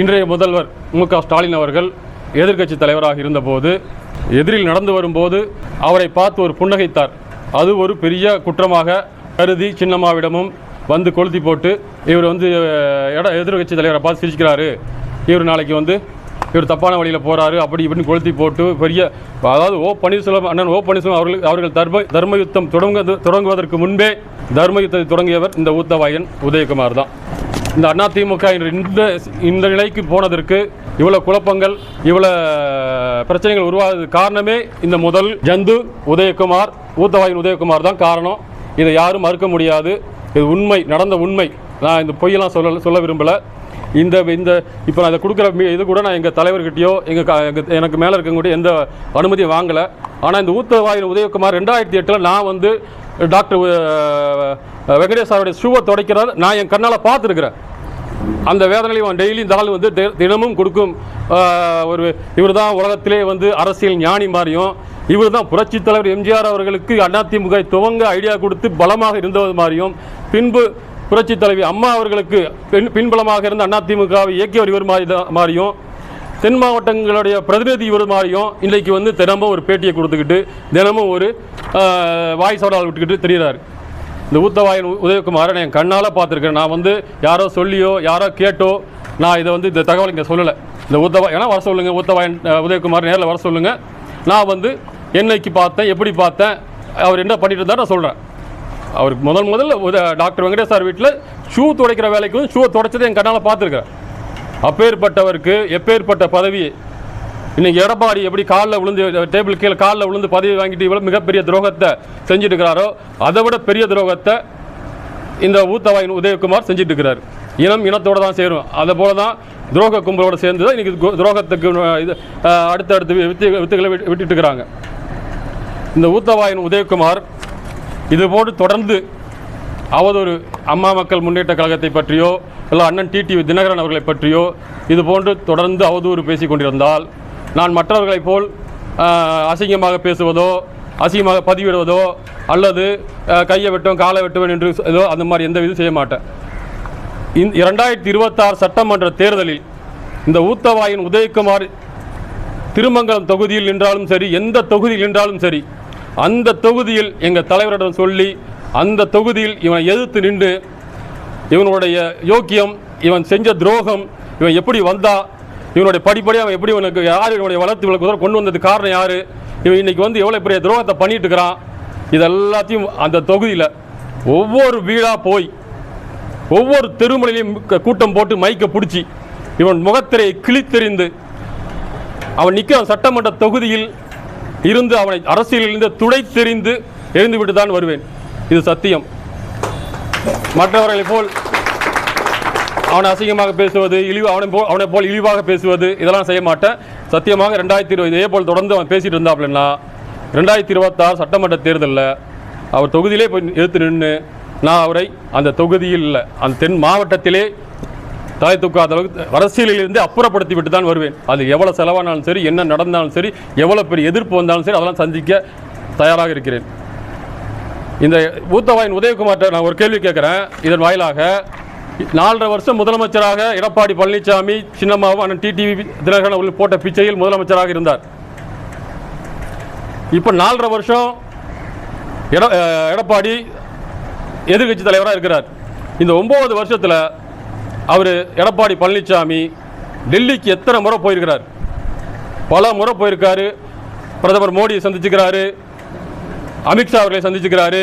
இன்றைய முதல்வர் மு க ஸ்டாலின் அவர்கள் எதிர்க்கட்சி தலைவராக இருந்தபோது எதிரில் நடந்து வரும்போது அவரை பார்த்து ஒரு புன்னகைத்தார். அது ஒரு பெரிய குற்றமாக கருதி சின்னம்மாவிடமும் வந்து கொளுத்தி போட்டு இவர் வந்து இட எதிர்கட்சி தலைவரை பார்த்து சிரிக்கிறாரு இவர் நாளைக்கு வந்து இவர் தப்பான வழியில் போகிறாரு அப்படி இப்படின்னு கொளுத்தி போட்டு பெரிய அதாவது ஓ பன்னீர்செல்வம் அண்ணன் ஓ பன்னீர்செல்வம் அவர்கள் அவர்கள் தர்ம தர்மயுத்தம் தொடங்க தொடங்குவதற்கு முன்பே தர்மயுத்தத்தை தொடங்கியவர் இந்த ஊத்தவாயன் உதயகுமார் தான். இந்த அதிமுக இன்று இந்த இந்த நிலைக்கு போனதற்கு இவ்வளவு குழப்பங்கள் இவ்வளவு பிரச்சனைகள் உருவாகிறது காரணமே இந்த முதல் ஜந்து உதயகுமார் ஊத்தவாயின் உதயகுமார் தான் காரணம். இதை யாரும் மறுக்க முடியாது. இது உண்மை நடந்த உண்மை. நான் இந்த பொய்யெல்லாம் சொல்ல சொல்ல விரும்பலை. இந்த இந்த இப்போ நான் இதை கொடுக்குற மீ- இது கூட நான் எங்கள் தலைவர்கிட்டயோ எங்கள் எங்கள் எனக்கு மேலே இருக்கக்கூடிய எந்த அனுமதியும் வாங்கலை. ஆனால் இந்த ஊத்தவாயின் உதயகுமார் ரெண்டாயிரத்தி எட்டில் நான் வந்து டாக்டர் வெங்கடேஷ் சாருடைய ஷூவை துடைக்கிறத நான் என் கண்ணால் பார்த்துருக்குறேன். அந்த வேதனையும் அவன் டெய்லி இந்த ஆள் வந்து தினமும் கொடுக்கும். ஒரு இவர் தான் உலகத்திலே வந்து அரசியல் ஞானி மாதிரியும் இவர் தான் புரட்சித் தலைவர் எம்ஜிஆர் அவர்களுக்கு அதிமுக துவங்க ஐடியா கொடுத்து பலமாக இருந்தது மாதிரியும் பின்பு புரட்சி தலைவி அம்மா அவர்களுக்கு பின் பின்பலமாக இருந்த அதிமுகவை இயக்கியவர் இவர் மாதிரி தான் மாதிரியும் தென் மாவட்டங்களுடைய பிரதிநிதி இவர் மாதிரியும் இன்றைக்கு வந்து தினமும் ஒரு பேட்டியை கொடுத்துக்கிட்டு தினமும் ஒரு வாய் சோடால் விட்டுக்கிட்டு தெரிகிறார் இந்த ஊத்தவாயன் உ- என் கண்ணால் பார்த்துருக்கேன் நான் வந்து யாரோ சொல்லியோ யாரோ கேட்டோ நான் இதை வந்து இந்த தகவல் இங்கே சொல்லலை. இந்த ஊத்தவா ஏன்னா வர சொல்லுங்கள் ஊத்தவாயன் உதயகுமார் நேரில் வர சொல்லுங்கள் நான் வந்து என்னைக்கு பார்த்தேன் எப்படி பார்த்தேன் அவர் என்ன பண்ணிட்டு இருந்தார் நான் சொல்கிறேன் அவருக்கு முதல் முதல்ல உத- டாக்டர் வெங்கடேஷ் சார் வீட்டில் ஷூ துடைக்கிற வேலைக்கு வந்து ஷூ துடைச்சதை என் கண்ணால் பார்த்துருக்கேன் அப்பேற்பட்டவருக்கு எப்பேற்பட்ட பதவி? இன்னைக்கு எடப்பாடி எப்படி காலில் விழுந்து டேபிள் கீழே காலில் விழுந்து பதவி வாங்கிட்டு இவ்வளோ மிகப்பெரிய துரோகத்தை செஞ்சுட்டு இருக்கிறாரோ அதை விட பெரிய துரோகத்தை இந்த ஊத்தவாயின் உதயகுமார் செஞ்சுட்டு இருக்கிறார் இனம் இனத்தோடு தான் சேரும். அதை போல தான் துரோக கும்பலோடு சேர்ந்து தான் இன்றைக்கி கு- துரோகத்துக்கு இது அடுத்தடுத்து வித்து வித்துகளை விட்டு- விட்டுட்டு இருக்கிறாங்க இந்த ஊத்தவாயின் உதயகுமார் இது தொடர்ந்து அவதொரு அம்மா மக்கள் முன்னேற்ற கழகத்தை பற்றியோ இல்லை அண்ணன் டிடிவி தினகரன் அவர்களை பற்றியோ இது போன்று தொடர்ந்து அவதூறு பேசி கொண்டிருந்தால் நான் மற்றவர்களைப் போல் அசிங்கமாக பேசுவதோ அசிங்கமாக பதிவிடுவதோ அல்லது கையை வெட்டும் காலை வெட்டுவேன் என்று ஏதோ அந்த மாதிரி எந்த இதுவும் செய்ய மாட்டேன். இந் இரண்டாயிரத்தி இருபத்தாறு சட்டமன்ற தேர்தலில் இந்த ஊத்தவாயின் உதயகுமார் திருமங்கலம் தொகுதியில் நின்றாலும் சரி எந்த தொகுதியில் நின்றாலும் சரி அந்த தொகுதியில் எங்கள் தலைவரிடம் சொல்லி அந்த தொகுதியில் இவனை எதிர்த்து நின்று இவனுடைய யோக்கியம் இவன் செஞ்ச துரோகம் இவன் எப்படி வந்தா இவனுடைய படிப்படியாக அவன் எப்படி இவனுக்கு யார் இவனுடைய வளர்த்து இவனுக்கு கொண்டு வந்தது காரணம் யார் இவன் இன்னைக்கு வந்து எவ்வளோ பெரிய துரோகத்தை பண்ணிட்டு இருக்கிறான் இது எல்லாத்தையும் அந்த தொகுதியில் ஒவ்வொரு வீடாக போய் ஒவ்வொரு தெருமலையிலையும் கூட்டம் போட்டு மைக்கை பிடிச்சி இவன் முகத்திரையை கிழித்தெறிந்து அவன் நிற்கிற சட்டமன்ற தொகுதியில் இருந்து அவனை அரசியலிலிருந்து துடைத்தெறிந்து எழுந்துவிட்டு தான் வருவேன். இது சத்தியம். மற்றவர்களைப் போல் அவனை அசிங்கமாக பேசுவது இழிவு அவனை போல் அவனை போல் இழிவாக பேசுவது இதெல்லாம் செய்ய மாட்டேன். சத்தியமாக ரெண்டாயிரத்தி இருபது இதே போல் தொடர்ந்து அவன் பேசிட்டு இருந்தாப்லன்னா ரெண்டாயிரத்தி இருபத்தாறு சட்டமன்ற தேர்தலில் அவர் தொகுதியிலே போய் எடுத்து நின்று நான் அவரை அந்த தொகுதியில் இல்லை அந்த தென் மாவட்டத்திலே தலை தூக்காத அளவுக்கு அரசியலில் இருந்து அப்புறப்படுத்தி விட்டு தான் வருவேன். அது எவ்வளோ செலவானாலும் சரி என்ன நடந்தாலும் சரி எவ்வளோ பெரிய எதிர்ப்பு வந்தாலும் சரி அதெல்லாம் சந்திக்க தயாராக இருக்கிறேன். இந்த ஊத்தவாயின் உதயகுமார்ட்ட நான் ஒரு கேள்வி கேட்குறேன். இதன் வாயிலாக நாலரை வருஷம் முதலமைச்சராக எடப்பாடி பழனிசாமி சின்னம்மாவும் அண்ணன் டிடிவி தினகரன் அவர்கள் போட்ட பிச்சையில் முதலமைச்சராக இருந்தார். இப்போ நாலரை வருஷம் எட எடப்பாடி எதிர்க்கட்சி தலைவராக இருக்கிறார். இந்த ஒம்பது வருஷத்தில் அவர் எடப்பாடி பழனிசாமி டெல்லிக்கு எத்தனை முறை போயிருக்கிறார்? பல முறை போயிருக்காரு. பிரதமர் மோடியை சந்திச்சுக்கிறாரு. அமித்ஷா அவர்களை சந்திச்சுக்கிறாரு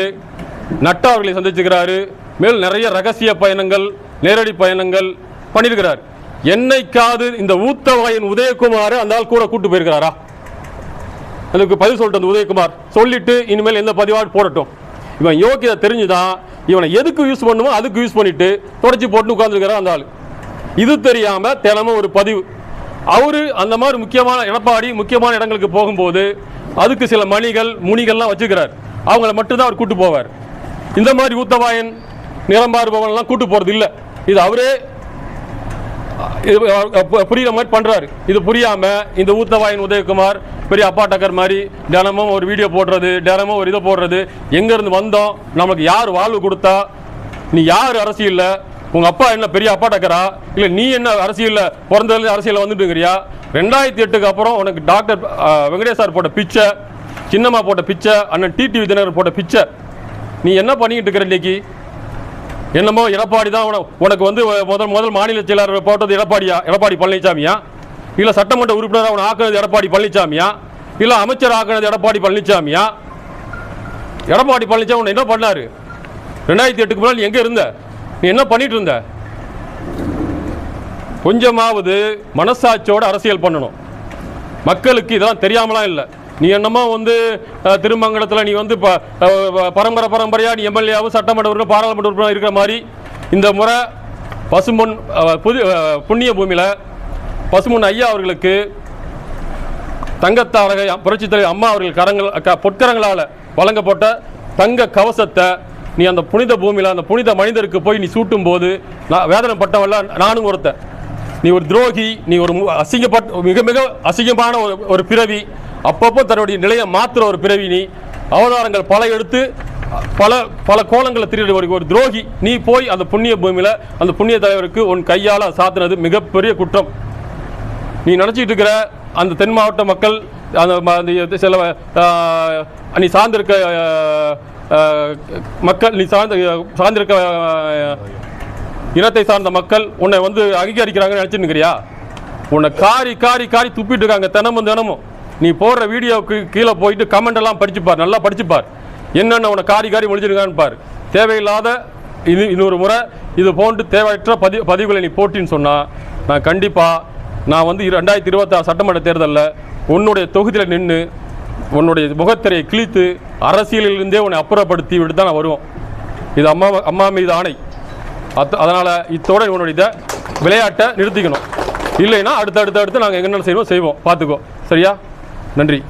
நட்டா அவர்களை சந்திச்சுக்கிறாரு மேல் நிறைய ரகசிய பயணங்கள் நேரடி பயணங்கள் பண்ணியிருக்கிறார். என்னைக்காவது இந்த ஊத்தவாயின் உதயகுமார் அந்த ஆள் கூட கூட்டு போயிருக்கிறாரா? அதுக்கு பதில் சொல்லிட்டு அந்த உதயகுமார். சொல்லிட்டு இனிமேல் எந்த பதிவாடு போடட்டும். இவன் யோக்கியதை தெரிஞ்சுதான் இவனை எதுக்கு யூஸ் பண்ணுமோ அதுக்கு யூஸ் பண்ணிட்டு தொடச்சி போட்டு உட்காந்துருக்கிறார் அந்த ஆள். இது தெரியாம தினமும் ஒரு பதிவு. அவரு அந்த மாதிரி முக்கியமான எடப்பாடி முக்கியமான இடங்களுக்கு போகும்போது அதுக்கு சில மணிகள் முனிகள்லாம் வச்சுக்கிறார். அவங்கள மட்டும்தான் அவர் கூட்டு போவார். இந்த மாதிரி ஊத்தவாயன் நிறம்பாறுபவன்லாம் கூட்டு போகிறது இல்லை. இது அவரே இது புரியுற மாதிரி பண்ணுறாரு இது புரியாமல் இந்த ஊத்தவாயன் உதயகுமார் பெரிய அப்பா டக்கர் மாதிரி தினமும் ஒரு வீடியோ போடுறது தினமும் ஒரு இதை போடுறது எங்கேருந்து வந்தோம் நமக்கு யார் வாழ்வு கொடுத்தா நீ யார் அரசியலில் உங்கள் அப்பா என்ன பெரிய அப்பா டக்கரா இல்லை நீ என்ன அரசியலில் பிறந்ததுல அரசியலில் வந்துட்டுங்கிறியா ரெண்டாயிரத்தி எட்டுக்கு அப்புறம் உனக்கு டாக்டர் வெங்கடேஷ் சார் போட்ட பிச்சை சின்னம்மா போட்ட பிச்சை அண்ணன் டிடிவி தினகர் போட்ட பிச்சை நீ என்ன பண்ணிக்கிட்டு இருக்கிற இன்னைக்கு? என்னமோ எடப்பாடி தான் உனக்கு வந்து முதல் முதல் மாநில செயலாளர் போட்டது எடப்பாடியா? எடப்பாடி பழனிசாமியா இல்லை சட்டமன்ற உறுப்பினராக அவனை ஆக்குனது எடப்பாடி பழனிசாமியா இல்லை அமைச்சர் ஆக்குனது எடப்பாடி பழனிசாமியா எடப்பாடி பழனிசாமி உன்னை என்ன பண்ணாரு? ரெண்டாயிரத்தி எட்டுக்கு முன்னால் நீ எங்கே இருந்த? நீ என்ன பண்ணிட்டு இருந்த? கொஞ்சமாவது மனசாட்சியோட அரசியல் பண்ணணும். மக்களுக்கு இதெல்லாம் தெரியாமலாம் இல்லை. நீ என்னமோ வந்து திருமங்கலத்தில் நீ வந்து பரம்பரை பரம்பரையாக நீ எம்எல்ஏவும் சட்டமன்ற உறுப்பினர் பாராளுமன்ற உறுப்பினர் இருக்கிற மாதிரி இந்த முறை பசுமொன் புது புண்ணிய பூமியில் பசுமொன் ஐயா அவர்களுக்கு தங்கத்தாரகை புரட்சித்தலைவர் அம்மா அவர்கள் கரங்கள் க- பொற்கரங்களால் வழங்கப்பட்ட தங்க கவசத்தை நீ அந்த புனித பூமியில் அந்த புனித மனிதருக்கு போய் நீ சூட்டும் போது நான் வேதனைப்பட்டவல்ல நானும் ஒருத்தன். நீ ஒரு துரோகி நீ ஒரு மு- அசிங்கப்பட்ட மிக மிக அசிங்கமான ஒரு ஒரு பிறவி. அப்பப்போ தன்னுடைய நிலையை மாற்றுற ஒரு பிறவி நீ. அவதாரங்கள் பல எடுத்து பல பல கோலங்களை திருடி ஒரு ஒரு துரோகி. நீ போய் அந்த புண்ணிய பூமியில் அந்த புண்ணிய தலைவருக்கு உன் கையால் சாத்தினது மிகப்பெரிய குற்றம். நீ நினச்சிட்டு இருக்கிற அந்த தென் மாவட்ட மக்கள் அந்த சில நீ சார்ந்திருக்க மக்கள் நீ சார்ந்த சார்ந்திருக்க இனத்தை சார்ந்த மக்கள் உன்னை வந்து அங்கீகரிக்கிறாங்கன்னு நினச்சிருக்கிறியா உன்னை காரி காரி காரி துப்பிட்டு இருக்காங்க தினமும் தினமும். நீ போடுற வீடியோவுக்கு கீழே போயிட்டு கமெண்ட் எல்லாம் படிச்சுப்பார் நல்லா படிச்சுப்பார் என்னென்ன உன்னை காரி காரி முடிச்சிருக்கான்னு பார். தேவையில்லாத இது இன்னொரு முறை இது போன்று தேவையற்ற பதிவு பதிவுகளை நீ போட்டின்னு சொன்னால் நான் கண்டிப்பாக நான் வந்து ரெண்டாயிரத்தி இருபத்தாறு சட்டமன்ற தேர்தலில் உன்னுடைய தொகுதியில் நின்று உன்னுடைய முகத்திரையை கிழித்து அரசியலிலிருந்தே உன்னை அப்புறப்படுத்தி விட்டு தான் வருவோம். இது அம்மா அம்மா மீது ஆணை. அத் அதனால் இத்தோட உன்னுடைய இதை விளையாட்டை நிறுத்திக்கணும். இல்லைன்னா அடுத்து அடுத்து அடுத்து நாங்கள் என்னென்ன செய்வோம் செய்வோம். பார்த்துக்கோ. சரியா? நன்றி.